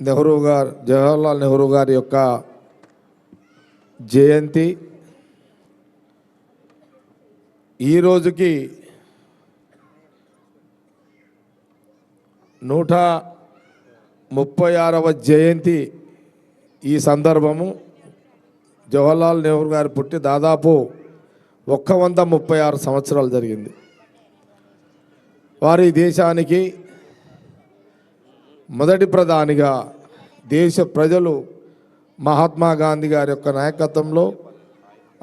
నెహ్రూ గారు జవహర్లాల్ నెహ్రూ గారి యొక్క జయంతి. ఈ రోజుకి నూట ముప్పై ఆరవ జయంతి ఈ సందర్భము. జవహర్లాల్ నెహ్రూ గారు పుట్టి దాదాపు ఒక్క వంద ముప్పై ఆరు సంవత్సరాలు జరిగింది. వారి దేశానికి మొదటి ప్రధానిగా దేశ ప్రజలు మహాత్మా గాంధీ గారి యొక్క నాయకత్వంలో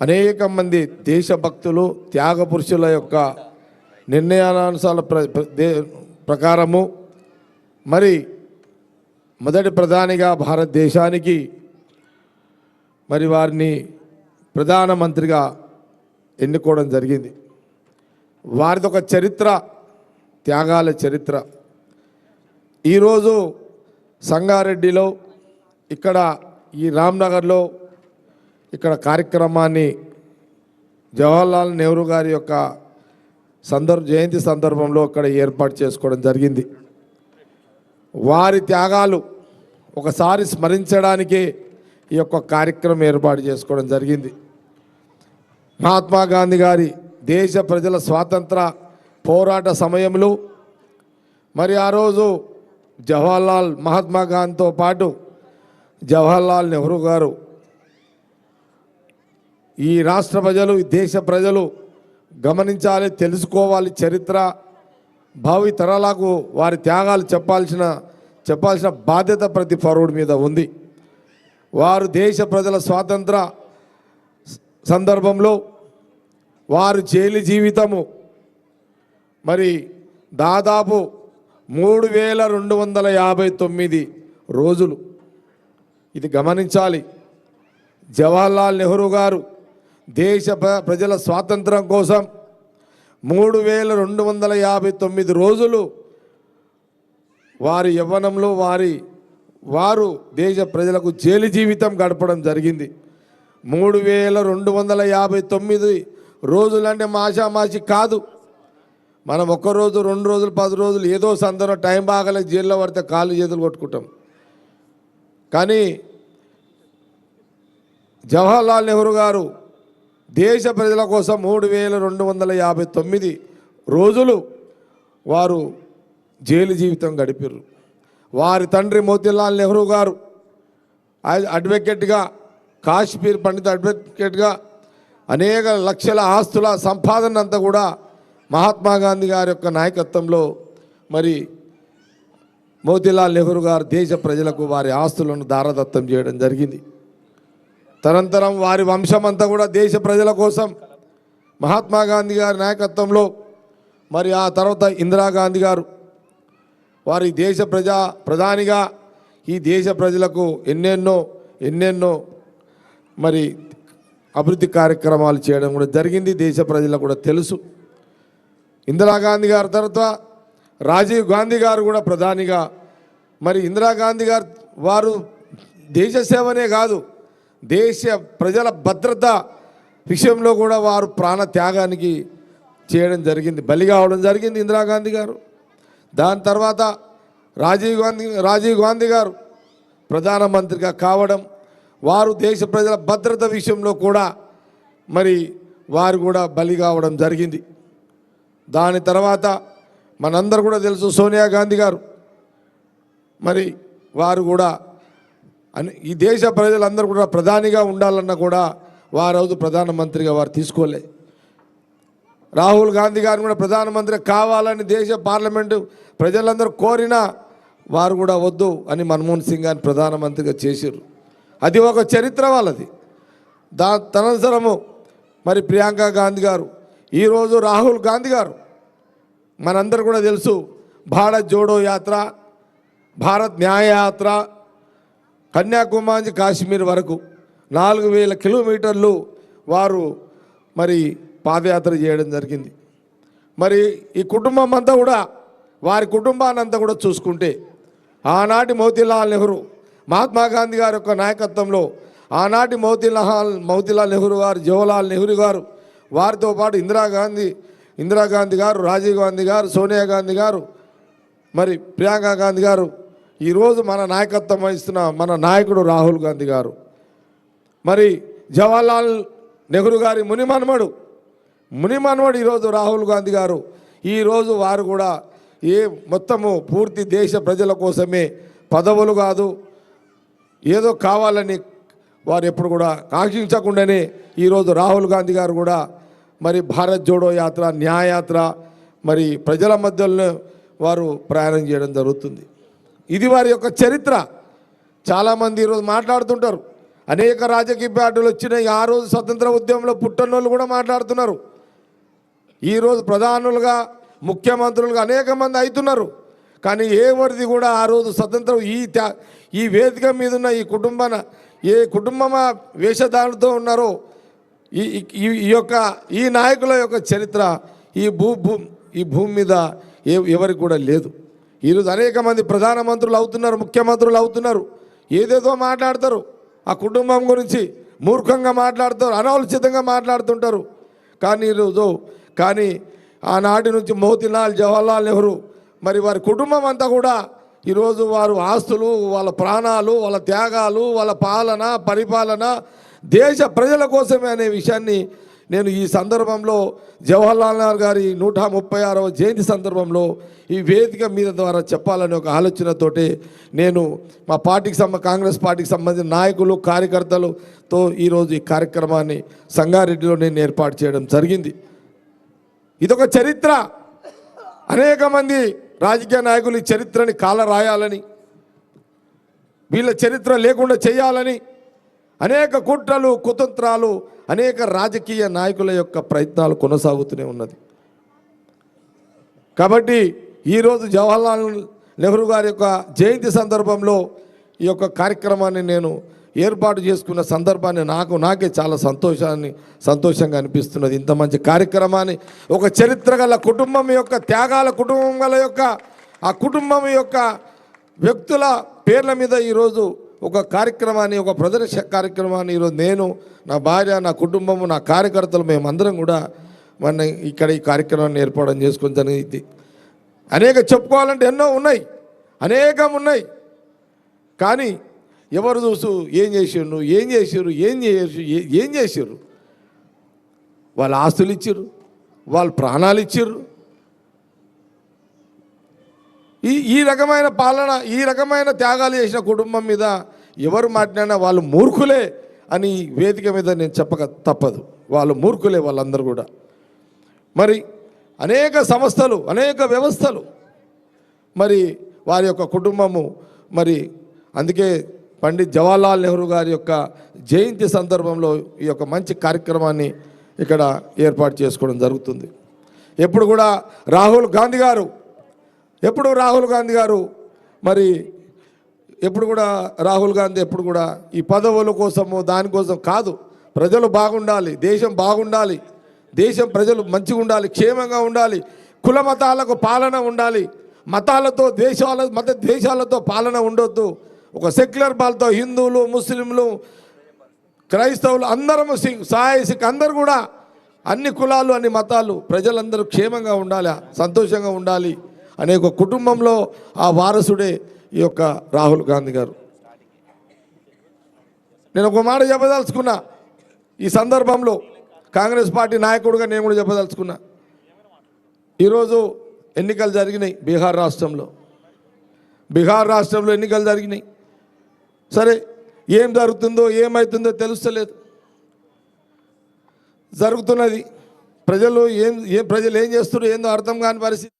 అనేక మంది దేశభక్తులు త్యాగ పురుషుల యొక్క నిర్ణయానుసార ప్ర ప్ర- దే- ప్రకారము. మరి మొదటి ప్రధానిగా భారతదేశానికి మరి వారిని ప్రధానమంత్రిగా ఎన్నుకోవడం జరిగింది. వారిది ఒక చరిత్ర త్యాగాల చరిత్ర. ఈరోజు సంగారెడ్డిలో ఇక్కడ ఈ రామ్నగర్లో ఇక్కడ కార్యక్రమాన్ని జవహర్లాల్ నెహ్రూ గారి యొక్క సందర్భ జయంతి సందర్భంలో ఇక్కడ ఏర్పాటు చేసుకోవడం జరిగింది. వారి త్యాగాలు ఒకసారి స్మరించడానికే ఈ యొక్క కార్యక్రమం ఏర్పాటు చేసుకోవడం జరిగింది. మహాత్మా గాంధీ గారి దేశ ప్రజల స్వాతంత్ర పోరాట సమయంలో మరి ఆ రోజు జవహర్లాల్ మహాత్మా గాంధీతో పాటు జవహర్లాల్ నెహ్రూ గారు. ఈ రాష్ట్ర ప్రజలు ఈ దేశ ప్రజలు గమనించాలి తెలుసుకోవాలి చరిత్ర భావి తరాలకు వారి త్యాగాలు చెప్పాల్సిన చెప్పాల్సిన బాధ్యత ప్రతి పౌరుడి మీద ఉంది. వారు దేశ ప్రజల స్వాతంత్ర సందర్భంలో వారు జైలు జీవితము మరి దాదాపు మూడు వేల రెండు వందల యాభై తొమ్మిది రోజులు. ఇది గమనించాలి. జవహర్లాల్ నెహ్రూ గారు దేశ ప్ర- ప్రజల స్వాతంత్రం కోసం మూడు వేల రెండు వందల యాభై తొమ్మిది రోజులు వారి యవ్వనంలో వారి వారు దేశ ప్రజలకు జైలు జీవితం గడపడం జరిగింది. మూడు వేల రెండు వందల యాభై తొమ్మిది రోజులంటే మాషామాషి కాదు. మనం ఒక్కరోజు రెండు రోజులు పది రోజులు ఏదో సందర్భం టైం బాగలేక జైల్లో పడితే కాళ్ళు చేతులు కొట్టుకుంటాం. కానీ జవహర్లాల్ నెహ్రూ గారు దేశ ప్రజల కోసం మూడు వేల రెండు వందల యాభై తొమ్మిది రోజులు వారు జైలు జీవితం గడిపారు వారి తండ్రి మోతీలాల్ నెహ్రూ గారు అడ్వకేట్గా కాశ్మీర్ పండిత అడ్వకేట్గా అనేక లక్షల ఆస్తుల సంపాదన అంతా కూడా మహాత్మా గాంధీ గారి యొక్క నాయకత్వంలో మరి మోతీలాల్ నెహ్రూ గారు దేశ ప్రజలకు వారి ఆస్తులను దారదత్తం చేయడం జరిగింది. తనంతరం వారి వంశం అంతా కూడా దేశ ప్రజల కోసం మహాత్మా గాంధీ గారి నాయకత్వంలో మరి ఆ తర్వాత ఇందిరాగాంధీ గారు వారి దేశ ప్రజా ప్రధానిగా ఈ దేశ ప్రజలకు ఎన్నెన్నో ఎన్నెన్నో మరి అభివృద్ధి కార్యక్రమాలు చేయడం కూడా జరిగింది. దేశ ప్రజలకు కూడా తెలుసు. ఇందిరాగాంధీ గారి తర్వాత రాజీవ్ గాంధీ గారు కూడా ప్రధానిగా. మరి ఇందిరాగాంధీ గారు వారు దేశ సేవనే కాదు దేశ ప్రజల భద్రత విషయంలో కూడా వారు ప్రాణ త్యాగానికి చేయడం జరిగింది బలి కావడం జరిగింది ఇందిరాగాంధీ గారు. దాని తర్వాత రాజీవ్ గాంధీ రాజీవ్ గాంధీ గారు ప్రధానమంత్రిగా కావడం వారు దేశ ప్రజల భద్రత విషయంలో కూడా మరి వారు కూడా బలి కావడం జరిగింది. దాని తర్వాత మనందరూ కూడా తెలుసు సోనియా గాంధీ గారు. మరి వారు కూడా అని ఈ దేశ ప్రజలందరూ కూడా ప్రధానిగా ఉండాలన్నా కూడా వారోజు ప్రధానమంత్రిగా వారు తీసుకోలే. రాహుల్ గాంధీ గారు కూడా ప్రధానమంత్రి కావాలని దేశ పార్లమెంటు ప్రజలందరూ కోరినా వారు కూడా వద్దు అని మన్మోహన్ సింగ్ గారిని ప్రధానమంత్రిగా చేశారు అది ఒక చరిత్ర వాళ్ళది. దా తనంతరము మరి ప్రియాంక గాంధీ గారు ఈరోజు రాహుల్ గాంధీ గారు మనందరూ కూడా తెలుసు భారత్ జోడో యాత్ర భారత్ న్యాయ యాత్ర కన్యాకుమారి కాశ్మీర్ వరకు నాలుగు వేల కిలోమీటర్లు వారు మరి పాదయాత్ర చేయడం జరిగింది. మరి ఈ కుటుంబం అంతా కూడా వారి కుటుంబాన్ని అంతా కూడా చూసుకుంటే ఆనాటి మోతీలాల్ నెహ్రూ మహాత్మా గాంధీ గారి యొక్క నాయకత్వంలో ఆనాటి మోతీలాల్ మోతీలాల్ నెహ్రూ గారు జవహర్లాల్ నెహ్రూ గారు వారితో పాటు ఇందిరాగాంధీ ఇందిరాగాంధీ గారు రాజీవ్ గాంధీ గారు సోనియా గాంధీ గారు మరి ప్రియాంక గాంధీ గారు ఈరోజు మన నాయకత్వం వహిస్తున్న మన నాయకుడు రాహుల్ గాంధీ గారు. మరి జవహర్లాల్ నెహ్రూ గారి ముని మనమడు ముని ఈరోజు రాహుల్ గాంధీ గారు. ఈరోజు వారు కూడా ఏ మొత్తము పూర్తి దేశ ప్రజల కోసమే పదవులు కాదు ఏదో కావాలని వారు ఎప్పుడు కూడా కాంక్షించకుండానే ఈరోజు రాహుల్ గాంధీ గారు కూడా మరి భారత్ జోడో యాత్ర న్యాయయాత్ర మరి ప్రజల మధ్యలో వారు ప్రయాణం చేయడం జరుగుతుంది. ఇది వారి యొక్క చరిత్ర. చాలామంది ఈరోజు మాట్లాడుతుంటారు. అనేక రాజకీయ పార్టీలు వచ్చినాయి. ఆ రోజు స్వతంత్ర ఉద్యమంలో పుట్టనోళ్ళు కూడా మాట్లాడుతున్నారు. ఈరోజు ప్రధానులుగా ముఖ్యమంత్రులుగా అనేక మంది అవుతున్నారు. కానీ వరిది కూడా ఆ రోజు స్వతంత్రం ఈ త్యా- ఈ వేదిక మీద ఉన్న ఈ కుటుంబాన ఏ కుటుంబమా వేషధారణతో ఉన్నారో ఈ ఈ- ఈ- యొక్క ఈ నాయకుల యొక్క చరిత్ర ఈ భూ భూ ఈ భూమి మీద ఏ ఎవరికి కూడా లేదు. ఈరోజు అనేక మంది ప్రధానమంత్రులు అవుతున్నారు ముఖ్యమంత్రులు అవుతున్నారు. ఏదేదో మాట్లాడతారు. ఆ కుటుంబం గురించి మూర్ఖంగా మాట్లాడతారు అనాలోచితంగా మాట్లాడుతుంటారు. కానీ ఈరోజు కానీ ఆనాటి నుంచి మోతీలాల్ జవహర్లాల్ నెహ్రూ మరి వారి కుటుంబం అంతా కూడా ఈరోజు వారు ఆస్తులు వాళ్ళ ప్రాణాలు వాళ్ళ త్యాగాలు వాళ్ళ పాలన పరిపాలన దేశ ప్రజల కోసమే అనే విషయాన్ని నేను ఈ సందర్భంలో జవహర్లాల్ నెహ్రూ గారి నూట ముప్పై ఆరవ జయంతి సందర్భంలో ఈ వేదిక మీద ద్వారా చెప్పాలనే ఒక ఆలోచనతోటి నేను మా పార్టీకి సంబ కాంగ్రెస్ పార్టీకి సంబంధించిన నాయకులు కార్యకర్తలతో ఈరోజు ఈ కార్యక్రమాన్ని సంగారెడ్డిలో నేను ఏర్పాటు చేయడం జరిగింది. ఇదొక చరిత్ర. అనేక మంది రాజకీయ నాయకులు ఈ చరిత్రని కాల రాయాలని వీళ్ళ చరిత్ర లేకుండా చేయాలని అనేక కుట్రలు కుతంత్రాలు అనేక రాజకీయ నాయకుల యొక్క ప్రయత్నాలు కొనసాగుతూనే ఉన్నది. కాబట్టి ఈరోజు జవహర్లాల్ నెహ్రూ గారి యొక్క జయంతి సందర్భంలో ఈ యొక్క కార్యక్రమాన్ని నేను ఏర్పాటు చేసుకున్న సందర్భాన్ని నాకు నాకే చాలా సంతోషాన్ని సంతోషంగా అనిపిస్తున్నది. ఇంత మంచి కార్యక్రమాన్ని ఒక చరిత్ర గల కుటుంబం యొక్క త్యాగాల కుటుంబం గల యొక్క ఆ కుటుంబం యొక్క వ్యక్తుల పేర్ల మీద ఈరోజు ఒక కార్యక్రమాన్ని ఒక ప్రదర్శన కార్యక్రమాన్ని ఈరోజు నేను నా భార్య నా కుటుంబము నా కార్యకర్తలు మేమందరం కూడా మన ఇక్కడ ఈ కార్యక్రమాన్ని ఏర్పాటు చేసుకొని జరిగింది. అనేక చెప్పుకోవాలంటే ఎన్నో ఉన్నాయి. అనేకం ఉన్నాయి. కానీ ఎవరు చూసు ఏం చేసిండ్రు ఏం చేసారు ఏం చేసి ఏం చేసారు వాళ్ళ ఆస్తులు ఇచ్చారు వాళ్ళ ప్రాణాలు ఇచ్చిర్రు. ఈ ఈ రకమైన పాలన ఈ రకమైన త్యాగాలు చేసిన కుటుంబం మీద ఎవరు మాట్లాడినా వాళ్ళు మూర్ఖులే అని వేదిక మీద నేను చెప్పక తప్పదు. వాళ్ళు మూర్ఖులే వాళ్ళందరూ కూడా. మరి అనేక సంస్థలు అనేక వ్యవస్థలు మరి వారి యొక్క కుటుంబము మరి అందుకే పండిత్ జవహర్లాల్ నెహ్రూ గారి యొక్క జయంతి సందర్భంలో ఈ యొక్క మంచి కార్యక్రమాన్ని ఇక్కడ ఏర్పాటు చేసుకోవడం జరుగుతుంది. ఎప్పుడు కూడా రాహుల్ గాంధీ గారు ఎప్పుడు రాహుల్ గాంధీ గారు? మరి ఎప్పుడు కూడా రాహుల్ గాంధీ ఎప్పుడు కూడా ఈ పదవుల కోసము దానికోసం కాదు. ప్రజలు బాగుండాలి దేశం బాగుండాలి దేశం ప్రజలు మంచిగా ఉండాలి క్షేమంగా ఉండాలి కుల మతాలకు పాలన ఉండాలి. మతాలతో దేశాల మత దేశాలతో పాలన ఉండొద్దు. ఒక సెక్యులర్ పాలతో హిందువులు ముస్లింలు క్రైస్తవులు అందరము సాయ సిక్ అందరు కూడా అన్ని కులాలు అన్ని మతాలు ప్రజలందరూ క్షేమంగా ఉండాలి సంతోషంగా ఉండాలి. అనే ఒక కుటుంబంలో ఆ వారసుడే ఈ యొక్క రాహుల్ గాంధీ గారు. నేను ఒక మాట చెప్పదలుచుకున్నా. ఈ సందర్భంలో కాంగ్రెస్ పార్టీ నాయకుడుగా నేను కూడా చెప్పదలుచుకున్నా. ఈరోజు ఎన్నికలు జరిగినాయి బీహార్ రాష్ట్రంలో. బీహార్ రాష్ట్రంలో ఎన్నికలు జరిగినాయి. సరే ఏం జరుగుతుందో ఏమవుతుందో తెలుస్తలేదు. జరుగుతున్నది. ప్రజలు ఏం ఏం ప్రజలు ఏం చేస్తున్నారు ఏందో అర్థం కాని పరిస్థితి.